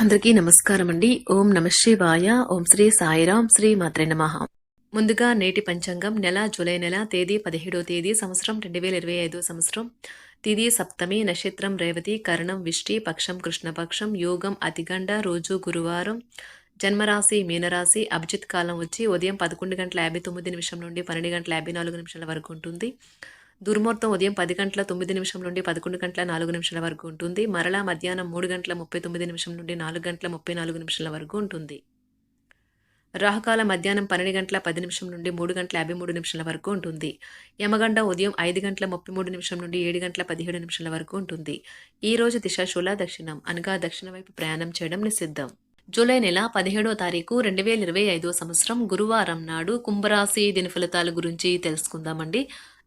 అందరికీ నమస్కారం అండి ఓం నమ శివాయ. ఓం శ్రీ సాయిరాం శ్రీ మాత్రే నమ. ముందుగా నేటి పంచాంగం నెల జూలై నెల తేదీ పదిహేడో తేదీ సంవత్సరం రెండు వేల ఇరవై ఐదో సంవత్సరం. తిది సప్తమి నక్షత్రం రేవతి కరణం విష్టి పక్షం కృష్ణపక్షం యోగం అతిగండ రోజు గురువారం. జన్మరాశి మీనరాశి అభిజిత్ కాలం వచ్చి ఉదయం పదకొండు గంటల యాభై తొమ్మిది నిమిషం నుండి పన్నెండు గంటల యాభై నాలుగు నిమిషాల వరకు ఉంటుంది. దుర్ముహూర్తం ఉదయం పది గంటల తొమ్మిది నిమిషం నుండి పదకొండు గంటల నాలుగు నిమిషాల వరకు ఉంటుంది. మరలా మధ్యాహ్నం మూడు గంటల ముప్పై తొమ్మిది నిమిషం నుండి నాలుగు గంటల ముప్పై నాలుగు నిమిషాల వరకు ఉంటుంది. రాహుకాల మధ్యాహ్నం పన్నెండు గంటల పది నిమిషం నుండి మూడు గంటల యాభై మూడు నిమిషాల వరకు ఉంటుంది. యమగండ ఉదయం ఐదు గంటల ముప్పై మూడు నిమిషం నుండి ఏడు గంటల పదిహేడు నిమిషాల వరకు ఉంటుంది. ఈ రోజు దిశ శూల దక్షిణం అనగా దక్షిణ వైపు ప్రయాణం చేయడం నిషిద్ధం. జూలై నెల పదిహేడో తారీఖు రెండు వేల ఇరవై ఐదో సంవత్సరం గురువారం నాడు కుంభరాశి దిన ఫలితాల గురించి తెలుసుకుందామండి.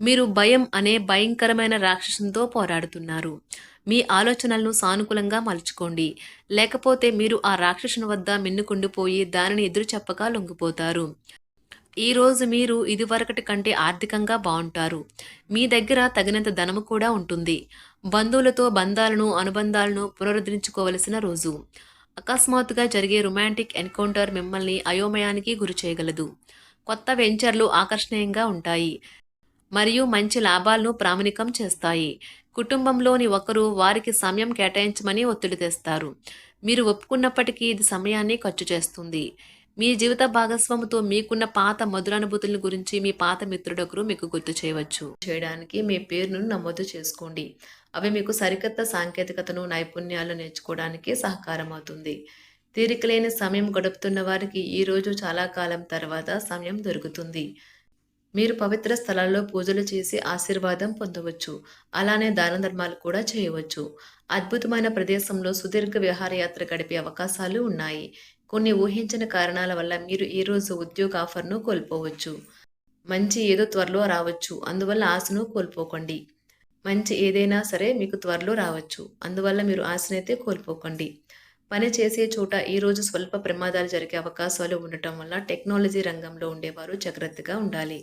మీరు భయం అనే భయంకరమైన రాక్షసంతో పోరాడుతున్నారు. మీ ఆలోచనలను సానుకూలంగా మలుచుకోండి. లేకపోతే మీరు ఆ రాక్షసుని వద్ద మిన్నుకుండిపోయి దానిని ఎదురు చెప్పక లొంగిపోతారు. ఈ రోజు మీరు ఇదివరకటి కంటే ఆర్థికంగా బాగుంటారు. మీ దగ్గర తగినంత ధనము కూడా ఉంటుంది. బంధువులతో బంధాలను అనుబంధాలను పునరుద్ధరించుకోవలసిన రోజు. అకస్మాత్తుగా జరిగే రొమాంటిక్ ఎన్కౌంటర్ మిమ్మల్ని అయోమయానికి గురి చేయగలదు. కొత్త వెంచర్లు ఆకర్షణీయంగా ఉంటాయి. మరియు మంచి లాభాలను ప్రామాణికం చేస్తాయి. కుటుంబంలోని ఒకరు వారికి సమయం కేటాయించమని ఒత్తిడి తెస్తారు. మీరు ఒప్పుకున్నప్పటికీ ఇది సమయాన్ని ఖర్చు చేస్తుంది. మీ జీవిత భాగస్వామితో మీకున్న పాత మధురానుభూతుల గురించి మీ పాత మిత్రుడొకరు మీకు గుర్తు చేయవచ్చు. చేయడానికి మీ పేరును నమోదు చేసుకోండి. అవి మీకు సరికొత్త సాంకేతికతను నైపుణ్యాలు నేర్చుకోవడానికి సహకారం అవుతుంది తీరికలేని సమయం గడుపుతున్న వారికి ఈ రోజు చాలా కాలం తర్వాత సమయం దొరుకుతుంది. మీరు పవిత్ర స్థలాల్లో పూజలు చేసి ఆశీర్వాదం పొందవచ్చు. అలానే దాన ధర్మాలు కూడా చేయవచ్చు. అద్భుతమైన ప్రదేశంలో సుదీర్ఘ విహారయాత్ర గడిపే అవకాశాలు ఉన్నాయి. కొన్ని ఊహించిన కారణాల వల్ల మీరు ఈరోజు ఉద్యోగ ఆఫర్ను కోల్పోవచ్చు. మంచి ఏదో త్వరలో రావచ్చు. అందువల్ల ఆశను కోల్పోకండి. మంచి ఏదైనా సరే మీకు త్వరలో రావచ్చు. అందువల్ల మీరు ఆశనైతే కోల్పోకండి. పని చేసే చోట ఈరోజు స్వల్ప ప్రమాదాలు జరిగే అవకాశాలు ఉండటం వల్ల టెక్నాలజీ రంగంలో ఉండేవారు జాగ్రత్తగా ఉండాలి.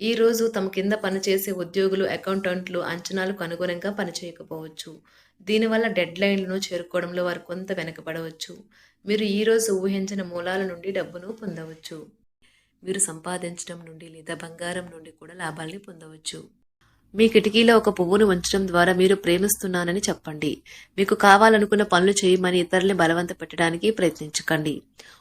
ఈరోజు తమ కింద పనిచేసే ఉద్యోగులు అకౌంటెంట్లు అంచనాలకు అనుగుణంగా పనిచేయకపోవచ్చు. దీనివల్ల డెడ్ లైన్లను చేరుకోవడంలో వారు కొంత వెనకబడవచ్చు. మీరు ఈరోజు ఊహించిన మూలాల నుండి డబ్బును పొందవచ్చు. మీరు సంపాదించడం నుండి లేదా బంగారం నుండి కూడా లాభాల్ని పొందవచ్చు. మీ కిటికీలో ఒక పువ్వును ఉంచడం ద్వారా మీరు ప్రేమిస్తున్నానని చెప్పండి. మీకు కావాలనుకున్న పనులు చేయమని ఇతరుల్ని బలవంత పెట్టడానికి ప్రయత్నించకండి.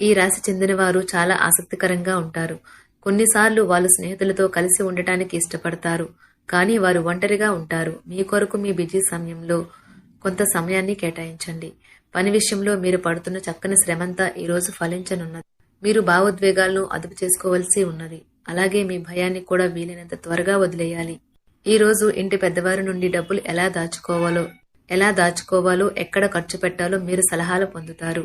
ఈ రాశి చెందిన వారు చాలా ఆసక్తికరంగా ఉంటారు. కొన్నిసార్లు వాళ్ళు స్నేహితులతో కలిసి ఉండటానికి ఇష్టపడతారు. కానీ వారు ఒంటరిగా ఉంటారు. మీ కొరకు మీ బిజీ సమయంలో కొంత సమయాన్ని కేటాయించండి. పని విషయంలో మీరు పడుతున్న చక్కని శ్రమంతా ఈ రోజు ఫలించనున్నది. మీరు భావోద్వేగాలను అదుపు చేసుకోవలసి ఉన్నది. అలాగే మీ భయాన్ని కూడా వీలైనంత త్వరగా వదిలేయాలి. ఈ రోజు ఇంటి పెద్దవారి నుండి డబ్బులు ఎలా దాచుకోవాలో ఎలా దాచుకోవాలో ఎక్కడ ఖర్చు పెట్టాలో మీరు సలహాలు పొందుతారు.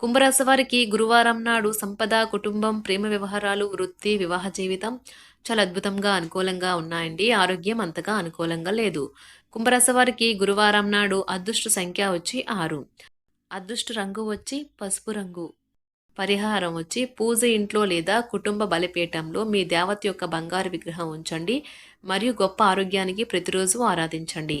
కుంభరాశి వారికి గురువారం నాడు సంపద కుటుంబం ప్రేమ వ్యవహారాలు వృత్తి వివాహ జీవితం చాలా అద్భుతంగా అనుకూలంగా ఉన్నాయండి. ఆరోగ్యం అంతగా అనుకూలంగా లేదు. కుంభరాశి వారికి గురువారం నాడు అదృష్ట సంఖ్య వచ్చి ఆరు. అదృష్ట రంగు వచ్చి పసుపు రంగు. పరిహారం వచ్చి పూజ ఇంట్లో లేదా కుటుంబ బలిపీఠంలో మీ దేవత యొక్క బంగారు విగ్రహం ఉంచండి. మరియు గొప్ప ఆరోగ్యానికి ప్రతిరోజు ఆరాధించండి.